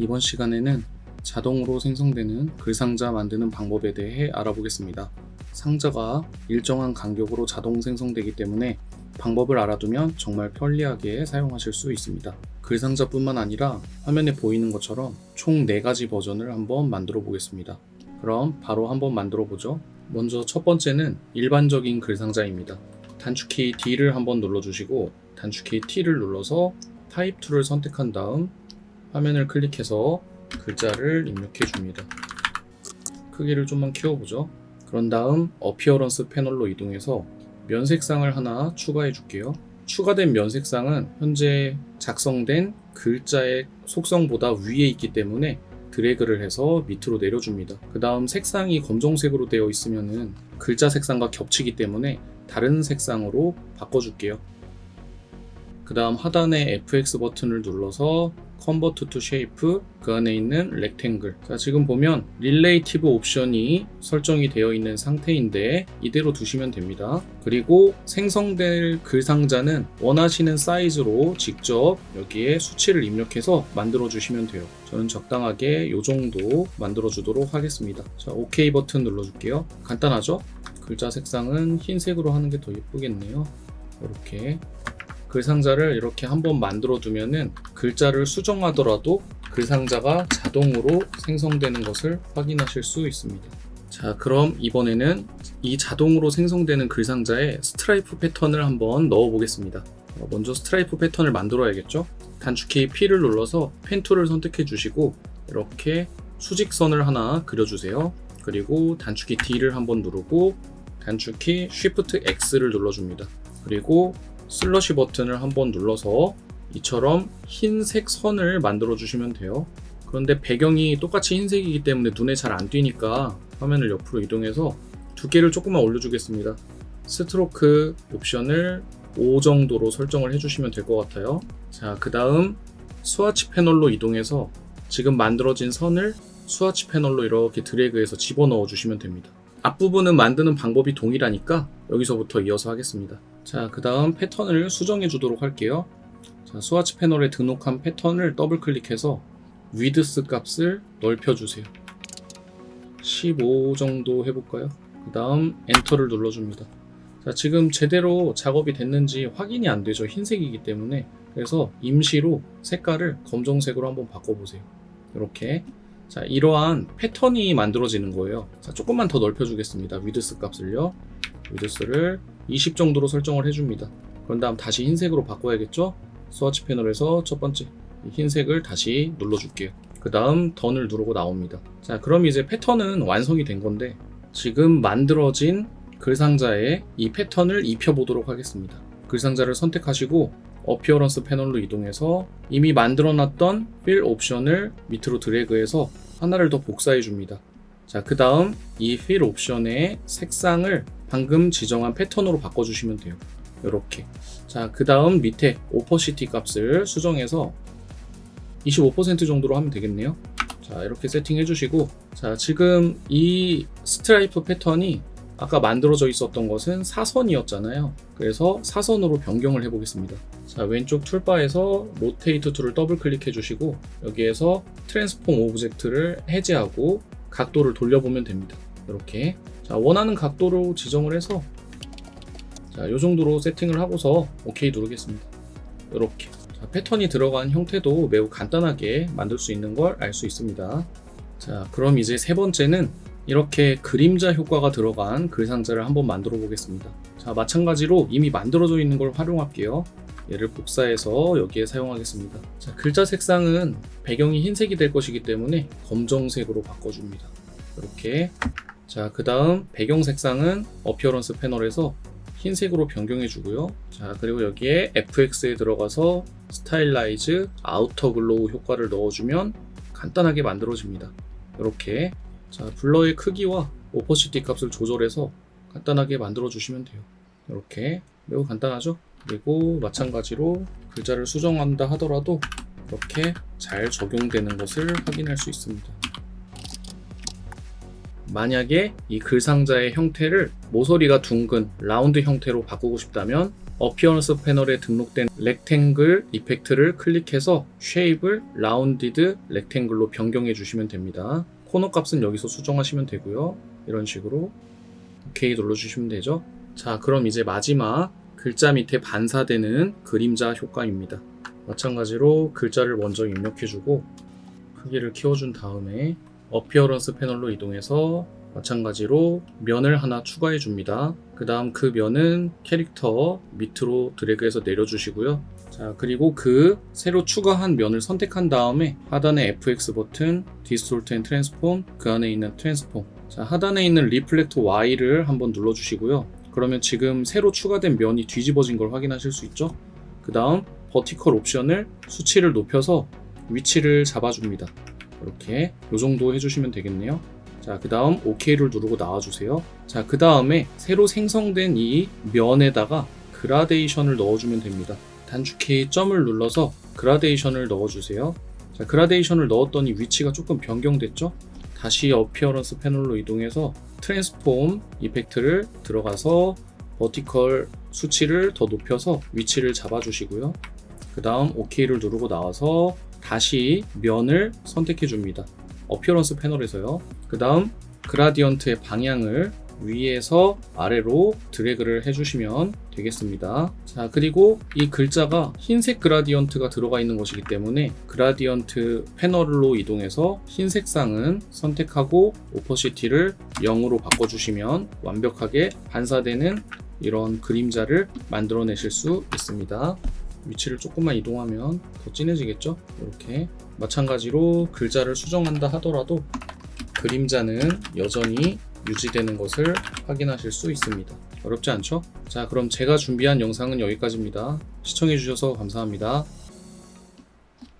이번 시간에는 자동으로 생성되는 글상자 만드는 방법에 대해 알아보겠습니다. 상자가 일정한 간격으로 자동 생성되기 때문에 방법을 알아두면 정말 편리하게 사용하실 수 있습니다. 글상자뿐만 아니라 화면에 보이는 것처럼 총 4가지 버전을 한번 만들어 보겠습니다. 그럼 바로 한번 만들어 보죠. 먼저 첫 번째는 일반적인 글상자입니다. 단축키 D를 한번 눌러주시고 단축키 T를 눌러서 타입 2를 선택한 다음 화면을 클릭해서 글자를 입력해 줍니다. 크기를 좀만 키워보죠. 그런 다음 어피어런스 패널로 이동해서 면색상을 하나 추가해 줄게요. 추가된 면색상은 현재 작성된 글자의 속성보다 위에 있기 때문에 드래그를 해서 밑으로 내려줍니다. 그 다음 색상이 검정색으로 되어 있으면은 글자 색상과 겹치기 때문에 다른 색상으로 바꿔줄게요. 그 다음 하단에 FX 버튼을 눌러서 컨버트 투 쉐이프 그 안에 있는 렉탱글 자 지금 보면 릴레이티브 옵션이 설정이 되어 있는 상태인데 이대로 두시면 됩니다. 그리고 생성될 글 상자는 원하시는 사이즈로 직접 여기에 수치를 입력해서 만들어 주시면 돼요. 저는 적당하게 이 정도 만들어 주도록 하겠습니다. 자 OK 버튼 눌러 줄게요. 간단하죠? 글자 색상은 흰색으로 하는 게 더 예쁘겠네요. 이렇게 글 상자를 이렇게 한번 만들어 두면은 글자를 수정하더라도 글 상자가 자동으로 생성되는 것을 확인하실 수 있습니다. 자, 그럼 이번에는 이 자동으로 생성되는 글 상자에 스트라이프 패턴을 한번 넣어 보겠습니다. 어, 먼저 스트라이프 패턴을 만들어야겠죠? 단축키 P를 눌러서 펜 툴을 선택해 주시고 이렇게 수직선을 하나 그려 주세요. 그리고 단축키 D를 한번 누르고 단축키 Shift X를 눌러 줍니다. 그리고 슬러시 버튼을 한번 눌러서 이처럼 흰색 선을 만들어 주시면 돼요. 그런데 배경이 똑같이 흰색이기 때문에 눈에 잘 안 띄니까 화면을 옆으로 이동해서 두께를 조금만 올려주겠습니다. 스트로크 옵션을 5 정도로 설정을 해주시면 될 것 같아요. 자, 그 다음 스와치 패널로 이동해서 지금 만들어진 선을 스와치 패널로 이렇게 드래그해서 집어넣어 주시면 됩니다. 앞부분은 만드는 방법이 동일하니까 여기서부터 이어서 하겠습니다. 자, 그 다음 패턴을 수정해 주도록 할게요. 자, 스와치 패널에 등록한 패턴을 더블 클릭해서 위드스 값을 넓혀 주세요. 15 정도 해볼까요? 그 다음 엔터를 눌러줍니다. 자, 지금 제대로 작업이 됐는지 확인이 안 되죠. 흰색이기 때문에. 그래서 임시로 색깔을 검정색으로 한번 바꿔보세요. 이렇게. 자, 이러한 패턴이 만들어지는 거예요. 자, 조금만 더 넓혀주겠습니다. 위드스 값을요. 위드스를 20 정도로 설정을 해줍니다. 그런 다음 다시 흰색으로 바꿔야겠죠? 스와치 패널에서 첫 번째 흰색을 다시 눌러줄게요. 그 다음 던을 누르고 나옵니다. 자, 그럼 이제 패턴은 완성이 된 건데 지금 만들어진 글상자에 이 패턴을 입혀보도록 하겠습니다. 글상자를 선택하시고 어피어런스 패널로 이동해서 이미 만들어놨던 필 옵션을 밑으로 드래그해서 하나를 더 복사해 줍니다. 자, 그 다음 이 필 옵션의 색상을 방금 지정한 패턴으로 바꿔주시면 돼요. 이렇게. 자, 그 다음 밑에 오퍼시티 값을 수정해서 25% 정도로 하면 되겠네요. 자, 이렇게 세팅해 주시고, 자, 지금 이 스트라이프 패턴이 아까 만들어져 있었던 것은 사선이었잖아요. 그래서 사선으로 변경을 해 보겠습니다. 자, 왼쪽 툴바에서 로테이트 툴을 더블 클릭해 주시고, 여기에서 트랜스폼 오브젝트를 해제하고 각도를 돌려보면 됩니다. 이렇게. 자, 원하는 각도로 지정을 해서 자, 이 정도로 세팅을 하고서 OK 누르겠습니다. 이렇게. 자, 패턴이 들어간 형태도 매우 간단하게 만들 수 있는 걸 알 수 있습니다. 자, 그럼 이제 세 번째는 이렇게 그림자 효과가 들어간 글 상자를 한번 만들어 보겠습니다. 자, 마찬가지로 이미 만들어져 있는 걸 활용할게요. 얘를 복사해서 여기에 사용하겠습니다. 자, 글자 색상은 배경이 흰색이 될 것이기 때문에 검정색으로 바꿔줍니다. 이렇게. 자, 그 다음 배경 색상은 어피어런스 패널에서 흰색으로 변경해 주고요. 자, 그리고 여기에 FX에 들어가서 스타일라이즈 아우터 글로우 효과를 넣어주면 간단하게 만들어집니다. 이렇게. 자, 블러의 크기와 오퍼시티 값을 조절해서 간단하게 만들어 주시면 돼요. 이렇게. 매우 간단하죠? 그리고 마찬가지로 글자를 수정한다 하더라도 이렇게 잘 적용되는 것을 확인할 수 있습니다. 만약에 이 글상자의 형태를 모서리가 둥근 라운드 형태로 바꾸고 싶다면 어피어런스 패널에 등록된 렉탱글 이펙트를 클릭해서 쉐입을 라운디드 렉탱글로 변경해 주시면 됩니다. 코너 값은 여기서 수정하시면 되고요. 이런 식으로 오케이 눌러주시면 되죠. 자, 그럼 이제 마지막 글자 밑에 반사되는 그림자 효과입니다. 마찬가지로 글자를 먼저 입력해주고 크기를 키워준 다음에 어피어런스 패널로 이동해서 마찬가지로 면을 하나 추가해 줍니다. 그 다음 그 면은 캐릭터 밑으로 드래그해서 내려주시고요. 자, 그리고 그 새로 추가한 면을 선택한 다음에 하단의 FX 버튼, 디스톨트 앤 트랜스폼, 그 안에 있는 트랜스폼. 자, 하단에 있는 리플렉트 Y를 한번 눌러주시고요. 그러면 지금 새로 추가된 면이 뒤집어진 걸 확인하실 수 있죠? 그 다음 버티컬 옵션을 수치를 높여서 위치를 잡아줍니다. 이렇게 이 정도 해주시면 되겠네요. 자, 그 다음 OK를 누르고 나와주세요. 자, 그 다음에 새로 생성된 이 면에다가 그라데이션을 넣어주면 됩니다. 단축키 점을 눌러서 그라데이션을 넣어주세요. 자, 그라데이션을 넣었더니 위치가 조금 변경됐죠? 다시 어피어런스 패널로 이동해서 트랜스폼 이펙트를 들어가서 버티컬 수치를 더 높여서 위치를 잡아주시고요. 그 다음 OK를 누르고 나와서 다시 면을 선택해 줍니다. 어피어런스 패널에서요. 그 다음 그라디언트의 방향을 위에서 아래로 드래그를 해주시면 되겠습니다. 자, 그리고 이 글자가 흰색 그라디언트가 들어가 있는 것이기 때문에 그라디언트 패널로 이동해서 흰색 쌍은 선택하고 오퍼시티를 0으로 바꿔주시면 완벽하게 반사되는 이런 그림자를 만들어내실 수 있습니다. 위치를 조금만 이동하면 더 진해지겠죠? 이렇게 마찬가지로 글자를 수정한다 하더라도 그림자는 여전히 유지되는 것을 확인하실 수 있습니다. 어렵지 않죠? 자, 그럼 제가 준비한 영상은 여기까지입니다. 시청해주셔서 감사합니다.